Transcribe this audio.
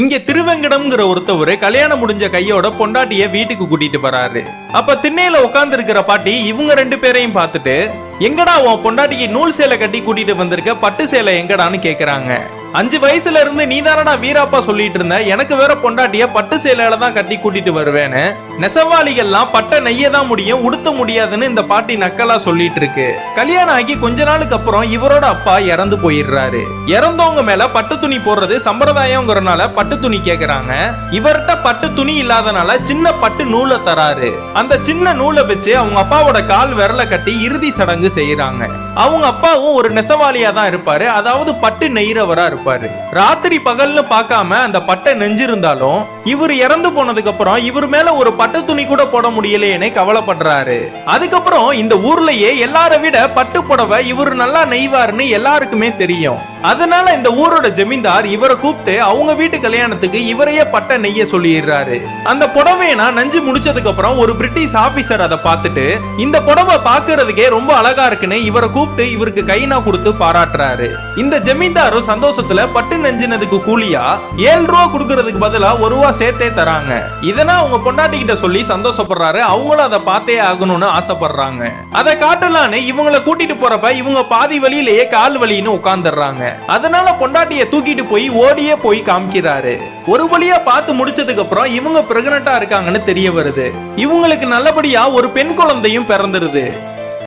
இங்க திருவெங்கடம்ங்கிற ஒருத்தவர் கல்யாணம் முடிஞ்ச கையோட பொண்டாட்டிய வீட்டுக்கு கூட்டிட்டு வராரு. அப்ப திண்ணையில உட்கார்ந்து இருக்கிற பாட்டி இவங்க ரெண்டு பேரையும் பார்த்துட்டு எங்கடா உன் பொண்டாட்டிக்கு நூல் சேலை கட்டி கூட்டிட்டு வந்திருக்க? பட்டு சேலை எங்கடான்னு கேக்குறாங்க. அஞ்சு வயசுல இருந்து நீதானடா வீராப்பா சொல்லிட்டு இருந்த? எனக்கு வேற பொண்டாட்டிய பட்டு சேலையில தான் கட்டி கூட்டிட்டு வருவேன்னு. நெசவாளிகள்லாம் பட்டை நெய்ய தான் முடியும் உடுத்த முடியாதுன்னு இந்த பாட்டி நக்கலா சொல்லிட்டு இருக்கு. கல்யாணம் ஆகி கொஞ்ச நாளுக்கு அப்புறம் இவரோட அப்பா இறந்து போயிடுறாரு. இறந்தவங்க மேல பட்டு துணி போடுறது சம்பிரதாயம்ங்கிறனால பட்டு துணி கேக்குறாங்க. இவர்கிட்ட பட்டு துணி இல்லாதனால சின்ன பட்டு நூலை தராரு. அந்த சின்ன நூலை வச்சு அவங்க அப்பாவோட கால் விரல கட்டி இறுதி சடங்கு செய்யறாங்க அவங்க அப்பாவும் ஒரு நெசவாளியா தான் இருப்பாரு. அதாவது பட்டு நெய்றவரா இருப்பாரு. ராத்திரி பகல்னு பார்க்காம அந்த பட்டை நெஞ்சிருந்தாலும் இவர் இறந்து போனதுக்கு அப்புறம் இவர் மேல ஒரு பட்டு துணி கூட போட முடியலையேன்னு கவலைப்படுறாரு. அதுக்கப்புறம் இந்த ஊர்லயே எல்லார விட பட்டு புடவை இவர் நல்லா நெய்வாருன்னு எல்லாருக்குமே தெரியும். அதனால இந்த ஊரோட ஜமீன்தார் இவரை கூப்பிட்டு அவங்க வீட்டு கல்யாணத்துக்கு இவரையே பட்டை நெய்ய சொல்லிடுறாரு. அந்த புடவையை நஞ்சு முடிச்சதுக்கு அப்புறம் ஒரு பிரிட்டிஷ் ஆபீசர் அதை பார்த்துட்டு இந்த புடவை பாக்குறதுக்கே ரொம்ப அழகா இருக்குன்னு இவரை கூப்பிட்டு இவருக்கு கைனா கொடுத்து பாராட்டுறாரு. இந்த ஜமீன்தாரும் சந்தோஷத்துல பட்டு நெஞ்சினதுக்கு கூலியா ஏழு ரூபா கொடுக்கறதுக்கு பதிலா ஒரு ரூபா சேர்த்தே தராங்க. இதனா அவங்க பொண்டாட்டி கிட்ட சொல்லி சந்தோஷப்படுறாரு அவங்களும் அதை பார்த்தே ஆகணும்னு ஆசைப்படுறாங்க. அதை காட்டலான்னு இவங்களை கூட்டிட்டு போறப்ப இவங்க பாதி வழியிலேயே கால் வலின்னு உட்காந்துடுறாங்க அதனால பொண்டாட்டிய தூக்கிட்டு போய் ஓடியே போய் காமிக்கிறாரு. ஒரு வழியா பார்த்து முடிச்சதுக்கு அப்புறம் இவங்க பிரெக்னண்டா இருக்காங்கன்னு தெரிய வருது. இவங்களுக்கு நல்லபடியா ஒரு பெண் குழந்தையும் பிறந்துருது.